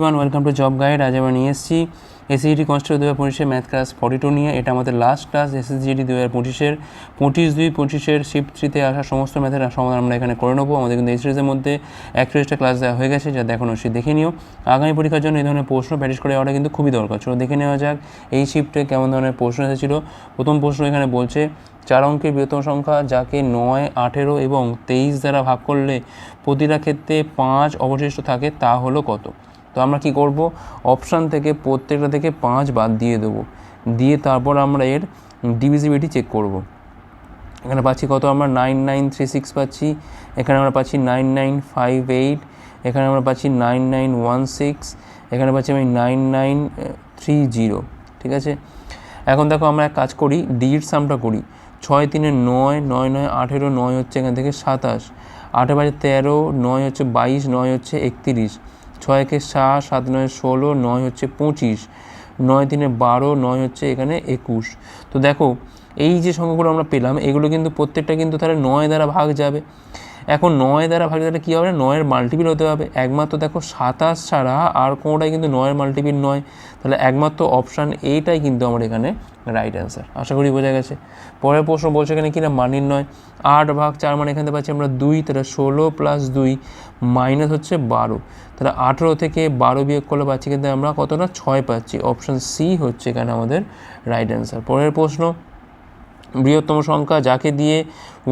Welcome to job guide আজ আমরা নিয়ে এসেছি এসএসজিডি কনস্টেবল দু হাজার পঁচিশের ম্যাথ ক্লাস ফর্টি টু নিয়ে। এটা আমাদের লাস্ট ক্লাস এসএসজিডি দু হাজার পঁচিশের। পঁচিশ দুই পঁচিশের শিফট থ্রিতে আসা সমস্ত ম্যাথের সমাধান আমরা এখানে করে নেব। আমাদের কিন্তু এই সিরিজের মধ্যে একত্রিশটা ক্লাস দেওয়া হয়ে গেছে যা দেখানো সে দেখে নিও। আগামী পরীক্ষার জন্য এই ধরনের প্রশ্ন প্র্যাকটিস করে যাওয়াটা কিন্তু খুবই দরকার। চলো দেখে নেওয়া যাক এই শিফটে কেমন ধরনের প্রশ্ন এসেছিল। প্রথম প্রশ্ন এখানে বলছে, চার অঙ্কের বৃহত্তম সংখ্যা যাকে নয়, আঠেরো এবং তেইশ দ্বারা ভাগ করলে প্রতিটা ক্ষেত্রে পাঁচ অবশিষ্ট থাকে, তা হলো কত? তো আমরা কি করব? অপশান থেকে, প্রত্যেকটা থেকে পাঁচ বাদ দিয়ে দেবো। দিয়ে তারপর আমরা এর ডিভিজিবিলিটি চেক করব। এখানে পাচ্ছি কত? আমরা নাইন নাইন থ্রি সিক্স পাচ্ছি। এখানে আমরা পাচ্ছি নাইন নাইন ফাইভ এইট এখানে আমরা পাচ্ছি নাইন নাইন ওয়ান সিক্স এখানে পাচ্ছি আমি নাইন নাইন থ্রি জিরো ঠিক আছে? এখন দেখো আমরা এক কাজ করি ডির সামটা করি। ছয় তিনে নয় নয় নয় আঠেরো, নয় হচ্ছে এখান থেকে সাতাশ। আঠেরো বাজে তেরো, নয় হচ্ছে বাইশ, নয় হচ্ছে একত্রিশ। ছয় একে সাত সাত নয় ষোলো, নয় হচ্ছে পঁচিশ, নয় তিনে বারো, নয় হচ্ছে এখানে একুশ। তো দেখো, এই যে সংখ্যাগুলো আমরা পেলাম, এগুলো কিন্তু প্রত্যেকটা কিন্তু তাহলে নয় দ্বারা ভাগ যাবে। এখন নয় দ্বারা ভাগ তাহলে কী হবে? নয়ের মাল্টিপিল হতে হবে। একমাত্র দেখো সাতাশ ছাড়া আর কোনোটাই কিন্তু নয়ের মাল্টিপিল নয়। তাহলে একমাত্র অপশান এইটাই কিন্তু আমার এখানে রাইট অ্যান্সার আশা করি বোঝা গেছে। পরের প্রশ্ন বলছে এখানে কিনা মানির নয়? আট ভাগ চার মানে এখানে পাচ্ছি আমরা দুই, তাহলে ষোলো প্লাস দুই। মাইনাস হচ্ছে বারো। তাহলে আঠেরো থেকে বারো বিয়োগ করলে পাচ্ছি কিন্তু আমরা কত না ছয় পাচ্ছি। অপশান সি হচ্ছে এখানে আমাদের রাইট অ্যান্সার পরের প্রশ্ন, বৃহত্তম সংখ্যা যাকে দিয়ে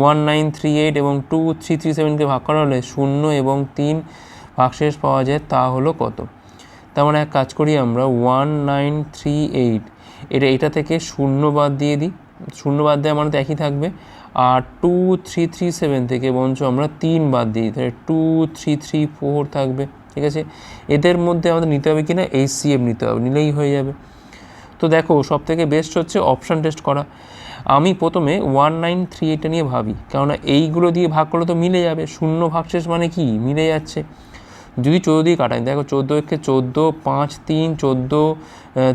ওয়ান নাইন থ্রি এইট এবং টু থ্রি থ্রি সেভেনকে ভাগ করা হলে শূন্য এবং তিন ভাগশেষ পাওয়া যায়, তা হলো কত? তার মানে এক কাজ করি আমরা ওয়ান নাইন থ্রি এইট এটা এটা থেকে শূন্য বাদ দিয়ে দিই। শূন্য বাদ দেওয়া মানে তো একই থাকবে। আর টু থ্রি থ্রি সেভেন থেকে বঞ্চ আমরা তিন বাদ দিই, তাহলে টু থ্রি থ্রি ফোর থাকবে, ঠিক আছে? এদের মধ্যে আমাদের নিতে হবে কি না এইচসিএফ নিতে হবে, নিলেই হয়ে যাবে। তো দেখো সব থেকে বেস্ট হচ্ছে অপশান টেস্ট করা। আমি প্রথমে ওয়ান নাইন থ্রি এইটা নিয়ে ভাবি, কেননা এইগুলো দিয়ে ভাগ করলে তো মিলে যাবে। শূন্য ভাগশেষ মানে কি? মিলে যাচ্ছে। যদি চোদ্দ দিয়ে কাটাই, দেখো চোদ্দ একে চোদ্দ, পাঁচ তিন, চোদ্দ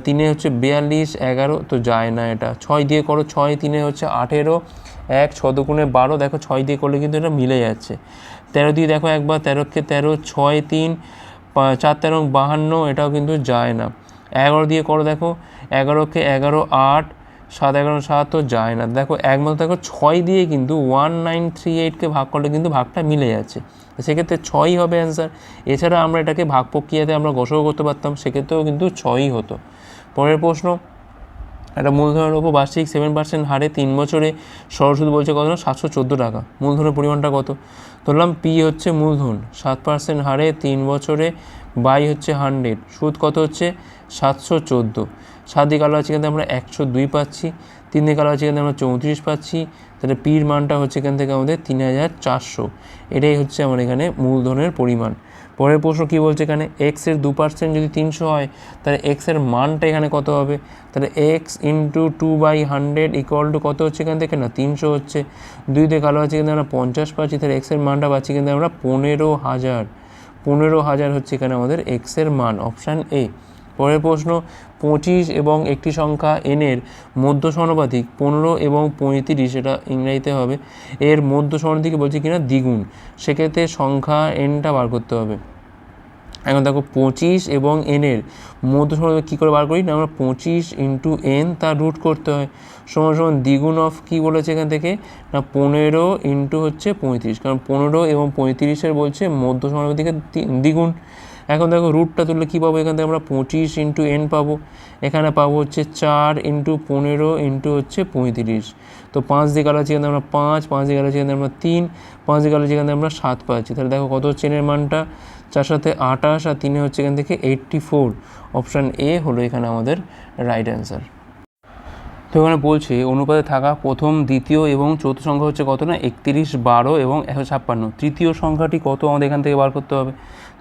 তিনে হচ্ছে বিয়াল্লিশ, এগারো, তো যায় না এটা। ছয় দিয়ে করো, ছয় তিনে হচ্ছে আঠেরো এক, ছ দুগুণে বারো, দেখো ছয় দিয়ে করলে কিন্তু এটা মিলে যাচ্ছে। তেরো দিয়ে দেখো একবার তেরোকে তেরো, ছয় তিন চার তেরো, বাহান্ন, এটাও কিন্তু যায় না। এগারো দিয়ে করো, দেখো, এগারোকে এগারো, আট, সাত এগারো, সাত তো যায় না। দেখো একমাত্র দেখো ছয় দিয়ে কিন্তু ওয়ান নাইন থ্রি এইটকে ভাগ করলে কিন্তু ভাগটা মিলে যাচ্ছে। সেক্ষেত্রে ছয়ই হবে অ্যান্সার। এছাড়া আমরা এটাকে ভাগ প্রক্রিয়াতে আমরা গসও করতে পারতাম, সেক্ষেত্রেও কিন্তু ছয়ই হতো। পরের প্রশ্ন একটা মূলধনের ওপর বার্ষিক সেভেন পার্সেন্ট হারে তিন বছরে সরস্বতী বলছে কত? সাতশো চোদ্দ টাকা। মূলধনের পরিমাণটা কত? ধরলাম পি হচ্ছে মূলধন। সাত পার্সেন্ট হারে তিন বছরে বাই হচ্ছে হান্ড্রেড সুদ কত হচ্ছে? সাতশো চোদ্দ। সাত দিকে আলো আছে কিন্তু আমরা একশো দুই পাচ্ছি। তিন দিকে আলো আছে কিন্তু আমরা চৌত্রিশ পাচ্ছি। তাহলে পির মানটা হচ্ছে এখান থেকে আমাদের তিন হাজার চারশো। এটাই হচ্ছে আমার এখানে মূলধনের পরিমাণ। পরের প্রশ্ন কী বলছে এখানে? এক্সের দু পার্সেন্ট যদি তিনশো হয়, তাহলে এক্সের মানটা এখানে কত হবে? তাহলে x into two by hundred equal to কত হচ্ছে এখান থেকে? না, তিনশো হচ্ছে। দুই দিয়ে কালো আছে কিন্তু আমরা পঞ্চাশ পাচ্ছি, তাহলে এক্সের মানটা পাচ্ছি কিন্তু আমরা পনেরো হাজার। পনেরো হাজার হচ্ছে এখানে আমাদের এক্সের মান অপশান এ পরের প্রশ্ন, পঁচিশ এবং একটি সংখ্যা এনের মধ্য সমানুপাতিক পনেরো এবং পঁয়ত্রিশ, এটা ইংরাজিতে হবে, এর মধ্য সমানুপাতিক বলছে কিনা, দ্বিগুণ। সেক্ষেত্রে সংখ্যা এনটা বার করতে হবে। এখন দেখো, পঁচিশ এবং এনের মধ্য সমানুপাতিক কী করে বার করি না, আমরা পঁচিশ ইন্টু এন তার রুট করতে হয়। সমান সমান দ্বিগুণ অফ কী বলেছে এখান থেকে? না, পনেরো ইন্টু হচ্ছে পঁয়ত্রিশ, কারণ পনেরো এবং পঁয়ত্রিশের বলছে মধ্য সমানুপাতিকের দ্বিগুণ। এখন দেখো রুটটা তুললে কী পাবো? এখান থেকে আমরা পঁচিশ ইন্টু এন পাবো। এখানে পাবো হচ্ছে চার ইন্টু পনেরো ইন্টু হচ্ছে পঁয়ত্রিশ। তো পাঁচ দিকে আলো আছে আমরা পাঁচ পাঁচ দিকে আলো আছে আমরা তিন, পাঁচ দিকে আলো আছে এখানে আমরা সাত পাচ্ছি। তাহলে দেখো কত হচ্ছে এনের মানটা? চার সাথে আঠাশ আর তিনে হচ্ছে এখান থেকে এইট্টি ফোর অপশান এ হলো এখানে আমাদের রাইট অ্যান্সার তো এখানে বলছে, অনুপাতে থাকা প্রথম, দ্বিতীয় এবং চতুর্থ সংখ্যা হচ্ছে কত না? একত্রিশ, বারো এবং একশো ছাপ্পান্ন। তৃতীয় সংখ্যাটি কত? আমাদের এখান থেকে বার করতে হবে।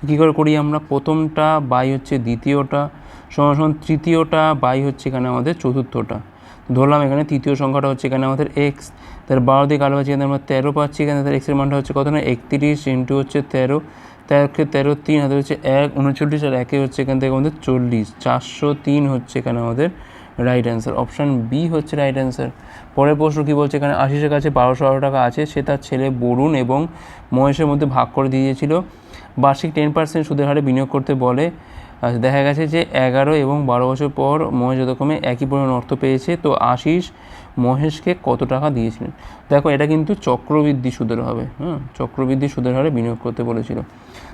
কী করে করি আমরা? প্রথমটা বাই হচ্ছে দ্বিতীয়টা সমান সমান তৃতীয়টা বাই হচ্ছে এখানে আমাদের চতুর্থটা। ধরলাম এখানে তৃতীয় সংখ্যাটা হচ্ছে এখানে আমাদের এক্স তার বারো দিকে আলো আছে এখানে আমরা তেরো পাচ্ছি, এখানে তার এক্সের মানটা হচ্ছে কত না? একত্রিশ ইন্টু হচ্ছে তেরো। তেরোকে তেরো তিন, হাতে হচ্ছে এক, উনচল্লিশ আর একে হচ্ছে এখান থেকে আমাদের চল্লিশ। চারশো তিন হচ্ছে এখানে আমাদের রাইট অ্যান্সার অপশান বি হচ্ছে রাইট অ্যান্সার পরের প্রশ্ন কী বলছে? এখানে আশিসের কাছে বারোশো বারো টাকা আছে। সে তার ছেলে বরুণ এবং মহেশের মধ্যে ভাগ করে দিয়েছিল। বার্ষিক টেন পার্সেন্ট সুদের হারে বিনিয়োগ করতে বলে। দেখা গেছে যে এগারো এবং বারো বছর পর মহেশ যথাক্রমে একই পরিমাণ অর্থ পেয়েছে। তো আশিস মহেশকে কত টাকা দিয়েছিলেন? দেখো, এটা কিন্তু চক্রবৃদ্ধি সুদের হবে। হ্যাঁ চক্রবৃদ্ধি সুদের হারে বিনিয়োগ করতে বলেছিল।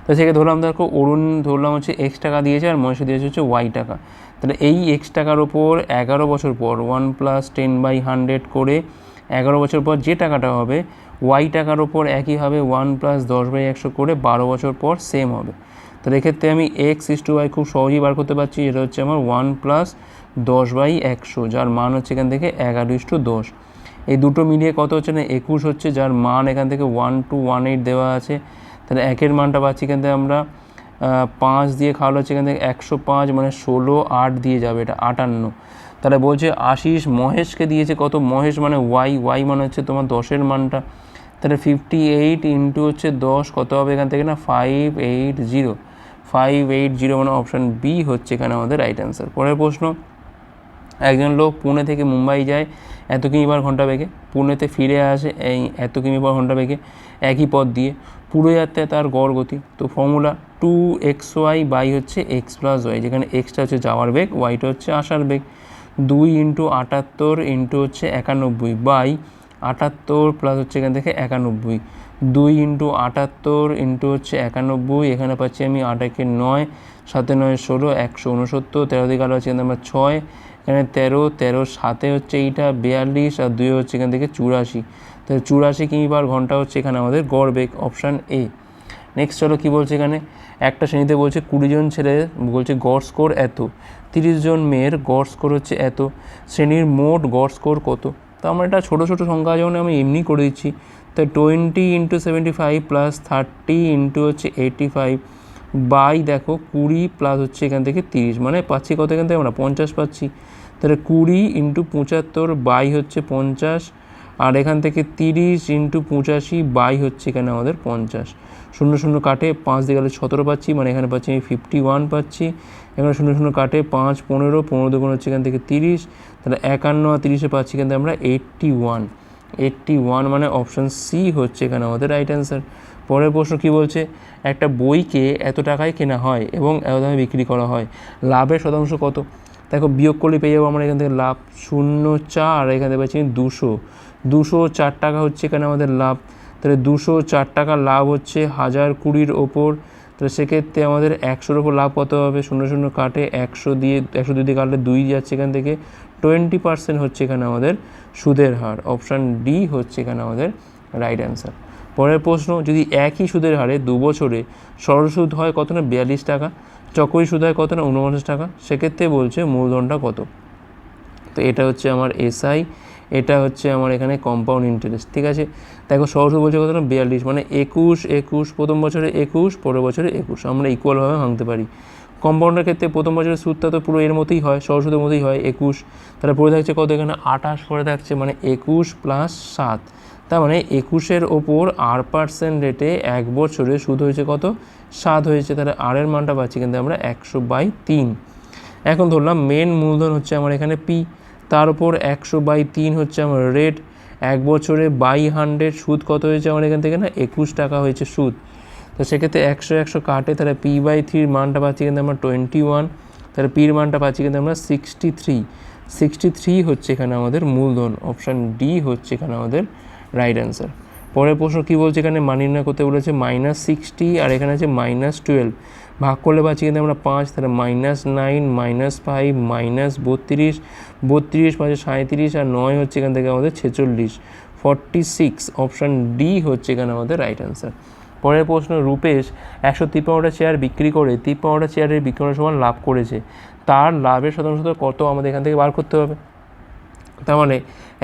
তো সেকে ধরলাম, দেখো, অরুণ ধরলাম হচ্ছে এক্স টাকা দিয়েছে আর মহেশ দিয়েছে হচ্ছে ওয়াই টাকা। তাহলে এই এক্স টাকার ওপর এগারো বছর পর one plus ten by hundred করে এগারো বছর পর যে টাকাটা হবে ওয়াই টাকার ওপর একই হবে ওয়ান প্লাস দশ বাই একশো করে বারো বছর পর সেম হবে। তো এক্ষেত্রে আমি এক্স ইস টু ওয়াই খুব সহজেই বার করতে পারছি, এটা হচ্ছে আমার ওয়ান প্লাস দশ বাই একশো, যার মান হচ্ছে এখান থেকে এগারো ইস টু দশ। এই দুটো মিলিয়ে কত হচ্ছে না, একুশ হচ্ছে, যার মান এখান থেকে ওয়ান টু ওয়ান এইট দেওয়া আছে। তাহলে একের মানটা পাচ্ছি এখান থেকে আমরা পাঁচ দিয়ে খাওয়ালো হচ্ছে এখান থেকে একশো পাঁচ মানে ষোলো, আট দিয়ে যাবে এটা, আটান্ন। তাহলে বলছে আশিস মহেশকে দিয়েছে কত? মহেশ মানে ওয়াই ওয়াই মানে হচ্ছে তোমার দশের মানটা। তাহলে ফিফটি এইট ইন্টু হচ্ছে দশ, কত হবে এখান থেকে না? Five eight zero five eight zero মানে অপশান বি হচ্ছে এখানে আমাদের রাইট অ্যান্সার পরের প্রশ্ন, একজন লোক পুনে থেকে মুম্বাই যায়, এত কিমি পার ঘণ্টা বেগে? পুনেতে ফিরে আসে, এই এত কিমি পার ঘণ্টা বেগে, একই পথ দিয়ে। পুরো যাত্রে তার গড় গতি। তো formula two x y by হচ্ছে এক্স প্লাস ওয়াই যেখানে এক্সটা হচ্ছে যাওয়ার বেগ ওয়াইটা হচ্ছে আসার বেগ। দুই ইন্টু আটাত্তর ইন্টু হচ্ছে একানব্বই বাই আটাত্তর প্লাস হচ্ছে এখান থেকে একানব্বই। দুই ইন্টু আটাত্তর ইন্টু হচ্ছে একানব্বই, এখানে পাচ্ছি আমি আটাকে নয়, সাতে নয় ষোলো, একশো উনসত্তর তেরো দিকে আলো হচ্ছে এখানে আমরা ছয়, এখানে তেরো তেরো সাতে হচ্ছে এইটা, বিয়াল্লিশ, আর দুই হচ্ছে এখান থেকে চুরাশি। তাহলে চুরাশি কিমি পার ঘণ্টা হচ্ছে এখানে আমাদের গড় বেগ অপশান এ নেক্সট চলো কী বলছে এখানে? একটা শ্রেণীতে বলছে কুড়ি জন ছেলে, বলছে গড় স্কোর এত। তিরিশ জন মেয়ের গড় স্কোর হচ্ছে এত। শ্রেণির মোট গড় স্কোর কত? তো আমরা এটা ছোটো ছোটো সংখ্যা যেমন আমি এমনি করে দিচ্ছি, তো twenty into seventy five plus thirty into হচ্ছে এইটি ফাইভ বাই দেখো কুড়ি প্লাস হচ্ছে এখান থেকে তিরিশ। মানে পাচ্ছি কত এখান থেকে আমরা? পঞ্চাশ পাচ্ছি। তাহলে কুড়ি ইন্টু পঁচাত্তর বাই হচ্ছে পঞ্চাশ আর এখান থেকে তিরিশ ইন্টু পঁচাশি বাই হচ্ছে এখানে আমাদের পঞ্চাশ। শূন্য শূন্য কাটে পাঁচ দিয়ে গেলে সতেরো পাচ্ছি মানে এখানে পাচ্ছি আমি ফিফটি ওয়ান পাচ্ছি। এখানে শূন্য শূন্য কাটে পাঁচ পনেরো পনেরো দুগুণ হচ্ছে এখান থেকে তিরিশ। তাহলে একান্ন আর তিরিশে পাচ্ছি এখান থেকে আমরা এইট্টি ওয়ান এইট্টি ওয়ান মানে অপশান সি হচ্ছে এখানে আমাদের রাইট অ্যান্সার পরের প্রশ্ন কী বলছে? একটা বইকে এত টাকায় কেনা হয় এবং এত দামে বিক্রি করা হয়, লাভের শতাংশ কত? দেখো বিয়োগ করলে পেয়ে যাব আমরা এখান থেকে লাভ শূন্য চার এখান থেকে পাচ্ছি দুশো। দুশো চার টাকা হচ্ছে এখানে আমাদের লাভ। তাহলে দুশো চার টাকা লাভ হচ্ছে হাজার কুড়ির ওপর। তাহলে সেক্ষেত্রে আমাদের একশোর ওপর লাভ কত হবে? শূন্য শূন্য কাটে একশো দিয়ে, একশো দুই দিয়ে কাটলে দুই যাচ্ছে এখান থেকে। টোয়েন্টি পার্সেন্ট হচ্ছে এখানে আমাদের সুদের হার। অপশান ডি হচ্ছে এখানে আমাদের রাইট অ্যান্সার। পরের প্রশ্ন, যদি একই সুদের হারে দু বছরে সরল সুদ হয় কত না? বিয়াল্লিশ টাকা। চক্রই সুদ হয় কত না উনপঞ্চাশ টাকা? সেক্ষেত্রে বলছে মূলধনটা কত? তো এটা হচ্ছে আমার এসআই, এটা হচ্ছে আমার এখানে কম্পাউন্ড ইন্টারেস্ট ঠিক আছে? দেখো সহজ বলছে কত না? বিয়াল্লিশ মানে একুশ একুশ, প্রথম বছরে একুশ, পরের বছরে একুশ, আমরা ইকুয়ালভাবে ভাঙতে পারি। কম্পাউন্ডের ক্ষেত্রে প্রথম বছরের সুদটা তো পুরো এর মতোই হয় সরস্বতীর মতোই হয়, একুশ তাহলে পড়ে থাকছে কত এখানে? আঠাশ পড়ে থাকছে মানে একুশ প্লাস সাত। তার মানে একুশের ওপর আর পার্সেন্ট রেটে এক বছরে সুদ হয়েছে কত? সাত হয়েছে, তাহলে আরের মানটা পাচ্ছি কিন্তু আমরা একশো বাই তিন। এখন ধরলাম মেন মূলধন হচ্ছে আমার এখানে পি তার উপর একশো বাই তিন হচ্ছে আমার রেট এক বছরে বাই হান্ড্রেড সুদ কত হয়েছে আমার এখান থেকে না? একুশ টাকা হয়েছে সুদ। তো সেক্ষেত্রে একশো একশো কাটে, তাহলে পি বাই থ্রির মানটা পাচ্ছি কিন্তু আমরা টোয়েন্টি ওয়ান তাহলে পির মানটা পাচ্ছি কিন্তু আমরা সিক্সটি থ্রি সিক্সটি থ্রি হচ্ছে এখানে আমাদের মূলধন অপশান ডি হচ্ছে এখানে আমাদের রাইট অ্যান্সার পরের প্রশ্ন কী বলছে? এখানে মান নির্ণয় করতে বলেছে মাইনাস সিক্সটি আর এখানে আছে মাইনাস টুয়েলভ ভাগ করলে পাচ্ছি কিন্তু আমরা পাঁচ, তাহলে minus nine minus five minus বত্রিশ। বত্রিশ পাঁচে সাঁত্রিশ আর নয় হচ্ছে এখান থেকে আমাদের ছেচল্লিশ। ফর্টি সিক্স অপশান ডি হচ্ছে এখানে আমাদের রাইট অ্যান্সার পরের প্রশ্ন, রূপেশ একশো তিপ্পান্নটা চেয়ার বিক্রি করে তিপ্পান্নটা চেয়ারের বিক্রয়ের সমান লাভ করেছে। তার লাভের শতাংশ কত আমাদের এখান থেকে বার করতে হবে? তার মানে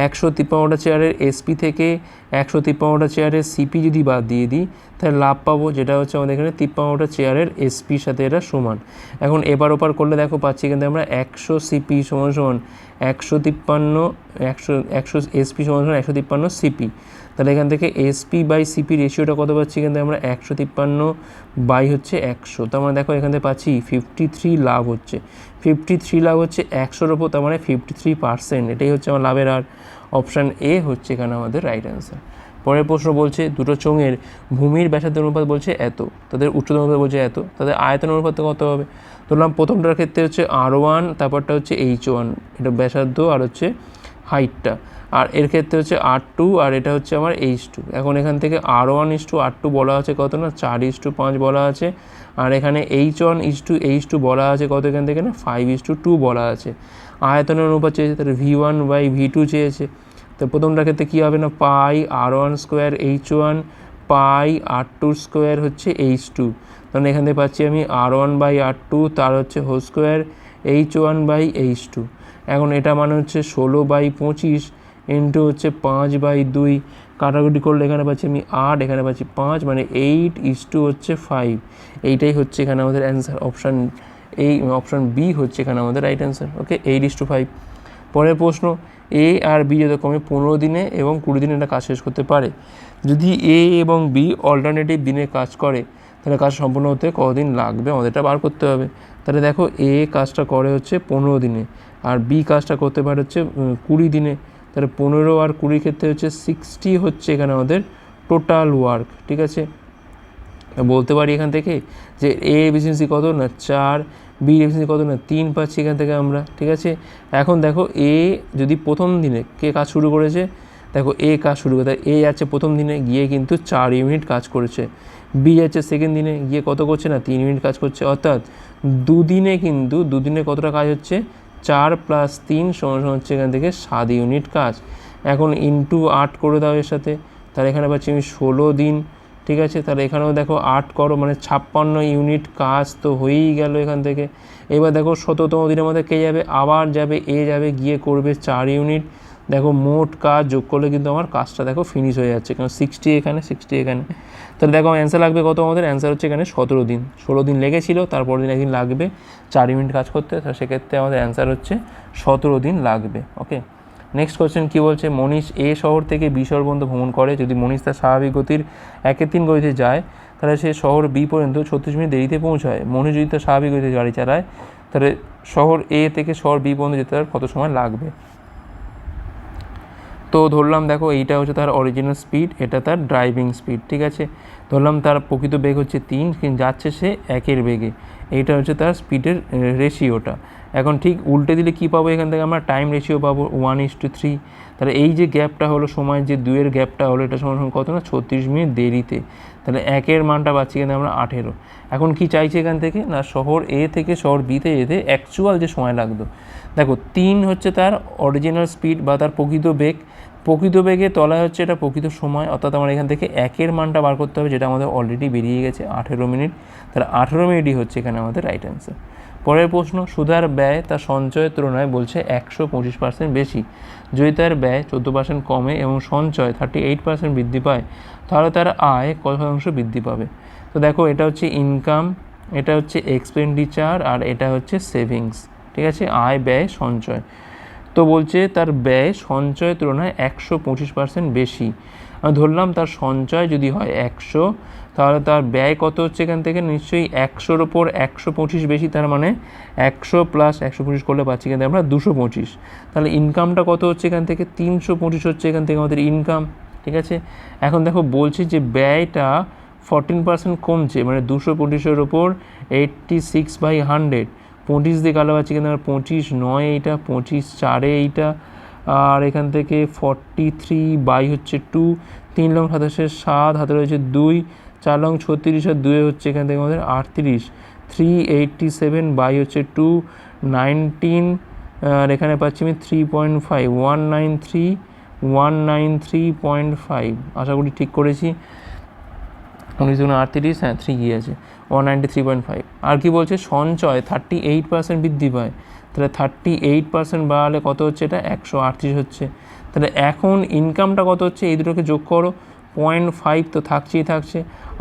একশো তিপ্পান্নটা চেয়ারের এসপি থেকে একশো তিপ্পান্নটা চেয়ারের সিপি যদি বাদ দিয়ে দিই, তাহলে লাভ পাবো যেটা হচ্ছে আমাদের এখানে তিপ্পান্নটা চেয়ারের এসপির সাথে এটা সমান। এখন এবার ওপার করলে দেখো পাচ্ছি কিন্তু আমরা একশো সিপি সমান সমান একশো তিপ্পান্ন, একশো একশো এসপি সমান সমান একশো তিপ্পান্ন সিপি তাহলে এখান থেকে এসপি বাই সিপি রেশিওটা কত পাচ্ছি? কিন্তু আমরা একশো তিপ্পান্ন বাই হচ্ছে একশো। তার মানে দেখো এখান থেকে পাচ্ছি ফিফটি থ্রি লাভ হচ্ছে। ফিফটি থ্রি লাভ হচ্ছে একশোর ওপর, তার মানে ফিফটি থ্রি পার্সেন্ট এটাই হচ্ছে আমার লাভের আর অপশান এ হচ্ছে এখানে আমাদের রাইট অ্যান্সার পরের প্রশ্ন বলছে, দুটো চোঙের ভূমির ব্যাসার্ধের অনুপাত বলছে এত। তাদের উচ্চতম অনুপাত বলছে এত। তাদের আয়তন অনুপাত কত হবে? ধরলাম প্রথমটার ক্ষেত্রে হচ্ছে আর ওয়ান তারপরটা হচ্ছে এইচ ওয়ান এটা ব্যাসার্ধ আর হচ্ছে হাইটটা আর এর ক্ষেত্রে হচ্ছে আর টু আর এটা হচ্ছে আমার এইচ টু এখন এখান থেকে R one is to R two বলা আছে কত না? চার ইস টু পাঁচ বলা আছে। আর এখানে H one is to H two বলা আছে কত এখান থেকে না? ফাইভ ইস টু টু বলা আছে। আয়তনের অনুপাত চেয়েছে, তাহলে V one by V two চেয়েছে। তো প্রথমটার ক্ষেত্রে কী হবে না? Pi R one square H one pi R two square হচ্ছে এইচ টু তখন এখান থেকে পাচ্ছি আমি R one by R two তার হচ্ছে whole square H one by H two এখন এটা মানে হচ্ছে ষোলো বাই পঁচিশ ইন্টু হচ্ছে পাঁচ বাই দুই। কাটাকুটি করলে এখানে পাচ্ছি আমি আট, এখানে পাচ্ছি পাঁচ মানে এইট ইস টু হচ্ছে ফাইভ এইটাই হচ্ছে এখানে আমাদের অ্যান্সার অপশান এই অপশান বি হচ্ছে এখানে আমাদের right answer okay eight is to five পরের প্রশ্ন এ আর বি যথাক্রমে পনেরো দিনে এবং কুড়ি দিনে এটা কাজ শেষ করতে পারে। যদি এ এবং বি অল্টারনেটিভ দিনে কাজ করে, তাহলে কাজ সম্পূর্ণ হতে কতদিন লাগবে? আমাদের এটা বার করতে হবে। তাহলে দেখো এ কাজটা করে হচ্ছে পনেরো দিনে, আর বি কাজটা করতে পারে হচ্ছে কুড়ি দিনে। তাহলে পনেরো আর কুড়ির ক্ষেত্রে হচ্ছে সিক্সটি হচ্ছে এখানে আমাদের টোটাল ওয়ার্ক ঠিক আছে? বলতে পারি এখান থেকে যে এ এফিসিয়েন্সি কত না চার বি এফিসিয়েন্সি কত না তিন পাচ্ছি এখান থেকে আমরা, ঠিক আছে? এখন দেখো এ যদি প্রথম দিনে কে কাজ শুরু করেছে? দেখো এ কাজ শুরু করে এ যাচ্ছে প্রথম দিনে গিয়ে কিন্তু চার ইউনিট কাজ করেছে। বি যাচ্ছে সেকেন্ড দিনে গিয়ে কত করছে না তিন ইউনিট কাজ করছে। অর্থাৎ দুদিনে কিন্তু, দুদিনে কতটা কাজ হচ্ছে? চার প্লাস তিন সমান হচ্ছে এখান থেকে সাত ইউনিট কাজ। এখন ইন্টু আট করে দাও এর সাথে। তাহলে এখানে পাচ্ছি আমি ষোলো দিন, ঠিক আছে? তাহলে এখানেও দেখো আট করো মানে ছাপ্পান্ন ইউনিট কাজ তো হয়েই গেল এখান থেকে। এবার দেখো শততম দিনের মধ্যে কে যাবে? আবার যাবে, এ যাবে, গিয়ে করবে চার ইউনিট দেখো মোট কাজ যোগ করলে কিন্তু আমার কাজটা দেখো ফিনিশ হয়ে যাচ্ছে, কারণ সিক্সটি এখানে সিক্সটি এখানে। তাহলে দেখো অ্যান্সার লাগবে কত আমাদের? অ্যান্সার হচ্ছে এখানে সতেরো দিন। ষোলো দিন লেগেছিল, তারপর দিন একদিন লাগবে। চার মিনিট কাজ করতে তো সেক্ষেত্রে আমাদের অ্যান্সার হচ্ছে সতেরো দিন লাগবে ওকে নেক্সট কোয়েশ্চেন কী বলছে? মনীষ এ শহর থেকে বি শহর পর্যন্ত ভ্রমণ করে। যদি মনীষ তার স্বাভাবিক গতির একের তিন গতিতে যায়, তাহলে সে শহর বি পর্যন্ত ছত্রিশ মিনিট দেরিতে পৌঁছায়। মনীষ যদি তার স্বাভাবিক গতিতে গাড়ি চালায়, তাহলে শহর এ থেকে শহর বি পর্যন্ত যেতে তার কত সময় লাগবে? তো ধরলাম দেখো এইটা হচ্ছে তার অরিজিনাল স্পিড এটা তার ড্রাইভিং স্পিড ঠিক আছে? ধরলাম তার প্রকৃত বেগ হচ্ছে তিন, কিন্তু যাচ্ছে সে একের বেগে। এইটা হচ্ছে তার স্পিডের রেশিওটা এখন ঠিক উল্টে দিলে কী পাবো এখান থেকে আমরা? টাইম রেশিও পাবো ওয়ান ইস টু থ্রি তাহলে এই যে গ্যাপটা হলো সময়, যে দুয়ের গ্যাপটা হলো, এটা সমান কত না? ছত্রিশ মিনিট দেরিতে। তাহলে একের মানটা পাচ্ছি কিন্তু আমরা আঠেরো। এখন কি চাইছি এখান থেকে? না, শহর এ থেকে শহর বিতে যেতে অ্যাকচুয়াল যে সময় লাগতো দেখো, তিন হচ্ছে তার অরিজিনাল স্পিড বা তার প্রকৃত বেগ। প্রকৃত বেগে তলায় হচ্ছে এটা প্রকৃত সময়, অর্থাৎ আমরা এখান থেকে একের মানটা বার করতে হবে, যেটা আমাদের অলরেডি বেরিয়ে গেছে আঠেরো মিনিট। তাহলে আঠেরো মিনিটই হচ্ছে এখানে আমাদের রাইট অ্যান্সার পরের প্রশ্ন, সুধার ব্যয় তার সঞ্চয়ের তুলনায় বলছে একশো পঁচিশ পার্সেন্ট বেশি। যদি তার ব্যয় চোদ্দ পার্সেন্ট কমে এবং সঞ্চয় থার্টি এইট পার্সেন্ট বৃদ্ধি পায়, তাহলে তার আয় কত শতাংশ বৃদ্ধি পাবে? তো দেখো, এটা হচ্ছে ইনকাম এটা হচ্ছে এক্সপেন্ডিচার আর এটা হচ্ছে সেভিংস ঠিক আছে? আয়, ব্যয়, সঞ্চয়। তো বলছে তার ব্যয় সঞ্চয়ের তুলনায় একশো পঁচিশ পার্সেন্ট বেশি। আমি ধরলাম তার সঞ্চয় যদি হয় একশো, তাহলে তার ব্যয় কত হচ্ছে এখান থেকে? নিশ্চয়ই একশোর ওপর একশো পঁচিশ বেশি, তার মানে একশো প্লাস একশো পঁচিশ করলে পাচ্ছি কিন্তু আমরা দুশো পঁচিশ। তাহলে ইনকামটা কত হচ্ছে এখান থেকে? তিনশো পঁচিশ হচ্ছে এখান থেকে আমাদের ইনকাম ঠিক আছে? এখন দেখো বলছি যে ব্যয়টা ফরটিন পার্সেন্ট কমছে মানে দুশো পঁচিশের ওপর এইট্টি সিক্স বাই হান্ড্রেড পঁচিশ দিয়ে পাচ্ছি কিন্তু আমরা পঁচিশ নয় এইটা, পঁচিশ চারে এইটা, আর এখান থেকে ফর্টি থ্রি বাই হচ্ছে টু তিন লং সাতাশের সাত, হাতে রয়েছে দুই, চার লং ছত্রিশ আর দুয়ে হচ্ছে এখান থেকে আমাদের আটত্রিশ থ্রি এইটটি সেভেন বাই হচ্ছে টু নাইনটিন আর এখানে পাচ্ছি আমি three point five one nine three one nine three point five আশা করি ঠিক করেছি। উনিশ দুগুণ আটত্রিশ হ্যাঁ থ্রি আছে one ninety three point five আর কি বলছে? সঞ্চয় থার্টি এইট পার্সেন্ট বৃদ্ধি পায়। তাহলে থার্টি এইট পার্সেন্ট বাড়ালে কত হচ্ছে এটা? একশো আটত্রিশ হচ্ছে। তাহলে এখন ইনকামটা কত হচ্ছে? এই দুটোকে যোগ করো। পয়েন্ট ফাইভ তো থাকছেই থাকছে।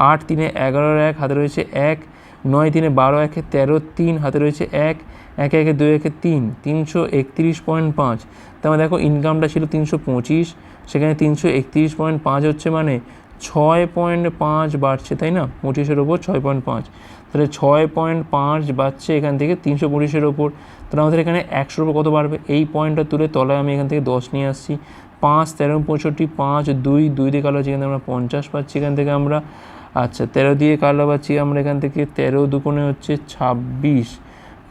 আট তিনে এগারোর এক, হাতে রয়েছে এক। নয় তিনে বারো একে তেরো তিন, হাতে রয়েছে এক। একে একে দুই একে তিন, তিনশো একত্রিশ পয়েন্ট পাঁচ। তার দেখো ইনকামটা ছিল তিনশো পঁচিশ, সেখানে তিনশো একত্রিশ পয়েন্ট পাঁচ হচ্ছে মানে ছয় পয়েন্ট পাঁচ বাড়ছে, তাই না? পঁচিশের ওপর ছয় পয়েন্ট পাঁচ। তাহলে ছয় পয়েন্ট পাঁচ বাড়ছে এখান থেকে তিনশো পঁচিশের ওপর। তাহলে আমাদের এখানে একশোর ওপর কত বাড়বে? এই পয়েন্টটা তুলে তলায় আমি এখান থেকে দশ নিয়ে আসছি। পাঁচ, তেরো, পঁয়ষট্টি, পাঁচ, দুই দুই দিয়ে কালো হচ্ছে এখান আমরা পঞ্চাশ পাচ্ছি, এখান থেকে আমরা আচ্ছা তেরো দিয়ে কালো পাচ্ছি আমরা এখান থেকে তেরো দুকোণে হচ্ছে ছাব্বিশ।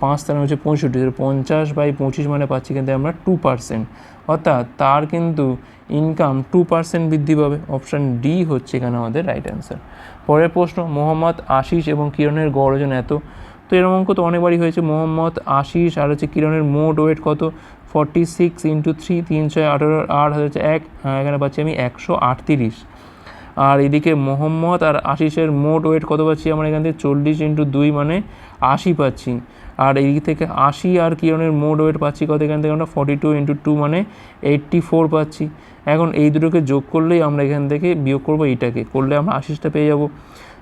পাঁচ, তেরো হচ্ছে পঁয়ষট্টি পঞ্চাশ বাই পঁচিশ মানে পাচ্ছি এখান থেকে আমরা টু পার্সেন্ট অর্থাৎ তার কিন্তু ইনকাম টু পার্সেন্ট বৃদ্ধি পাবে। অপশান ডি হচ্ছে এখানে আমাদের রাইট অ্যান্সার পরের প্রশ্ন মোহাম্মদ আশিস এবং কিরণের গড় এত? তো এরকম অঙ্ক তো অনেকবারই হয়েছে। মোহাম্মদ আশিস আর হচ্ছে কিরণের মোট ওয়েট কত? ফর্টি সিক্স ইন্টু থ্রি তিন ছয় আঠেরো আট হচ্ছে এক। আহ, এখানে পাচ্ছি আমি একশো আটত্রিশ। আর এদিকে মোহাম্মদ আর আশিসের মোট ওয়েট কত পাচ্ছি? আমরা এখান থেকে চল্লিশ ইন্টু দুই মানে আশি পাচ্ছি। আর এই থেকে আশি আর কিরণের মোট ওয়েট পাচ্ছি কত? এখান থেকে আমরা ফর্টি টু ইন্টু টু মানে এইট্টি ফোর পাচ্ছি। এখন এই দুটোকে যোগ করলেই আমরা এখান থেকে বিয়োগ করব এইটাকে। করলে আমরা আশিসটা পেয়ে যাব।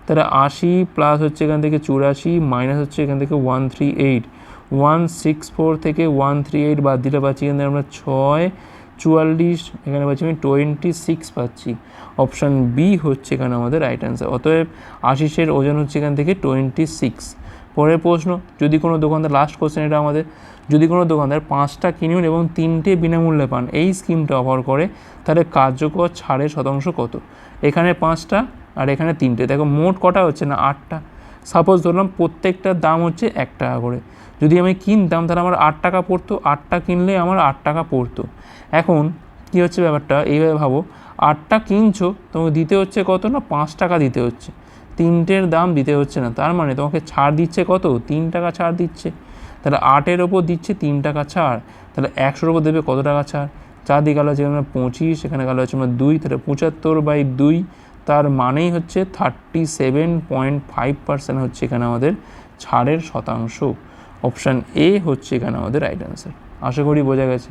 তাহলে আশি প্লাস হচ্ছে এখান থেকে চুরাশি মাইনাস হচ্ছে এখান থেকে one three eight one six four থেকে ওয়ান থ্রি এইট বাদ দিলে পাচ্ছি এখান থেকে আমরা ছয়, চুয়াল্লিশ, এখানে পাচ্ছি আমি টোয়েন্টি সিক্স পাচ্ছি। অপশান বি হচ্ছে এখানে আমাদের রাইট অ্যান্সার অতএব আশিসের ওজন হচ্ছে এখান থেকে টোয়েন্টি সিক্স পরের প্রশ্ন, যদি কোনো দোকানদার লাস্ট কোশ্চেন এটা আমাদের, যদি কোনো দোকানদার পাঁচটা কিনুন এবং তিনটে বিনামূল্যে পান, এই স্কিমটা অফার করে, তাহলে কার্যকর ছাড়ের শতাংশ কত? এখানে পাঁচটা আর এখানে তিনটে। দেখো, মোট কটা হচ্ছে না? আটটা। সাপোজ ধরলাম প্রত্যেকটার দাম হচ্ছে এক টাকা করে। যদি আমি কিনতাম, তাহলে আমার আট টাকা পড়তো। আটটা কিনলে আমার আট টাকা পড়তো। এখন কী হচ্ছে ব্যাপারটা? এইভাবে ভাবো। আটটা কিনছো, তোমাকে দিতে হচ্ছে কত না? পাঁচ টাকা দিতে হচ্ছে। তিনটের দাম দিতে হচ্ছে না। তার মানে তোমাকে ছাড় দিচ্ছে কত? তিন টাকা ছাড় দিচ্ছে। তাহলে আটের ওপর দিচ্ছে তিন টাকা ছাড়। তাহলে একশোর ওপর দেবে কত টাকা ছাড়? চার দিকে গেলো হচ্ছে আমরা পঁচিশ, এখানে গেলো হচ্ছে আমরা দুই, তাহলে পঁচাত্তর বাই দুই। তার মানেই হচ্ছে thirty seven point five percent হচ্ছে এখানে আমাদের ছাড়ের শতাংশ। অপশান এ হচ্ছে এখানে আমাদের রাইট অ্যান্সার আশা করি বোঝা গেছে।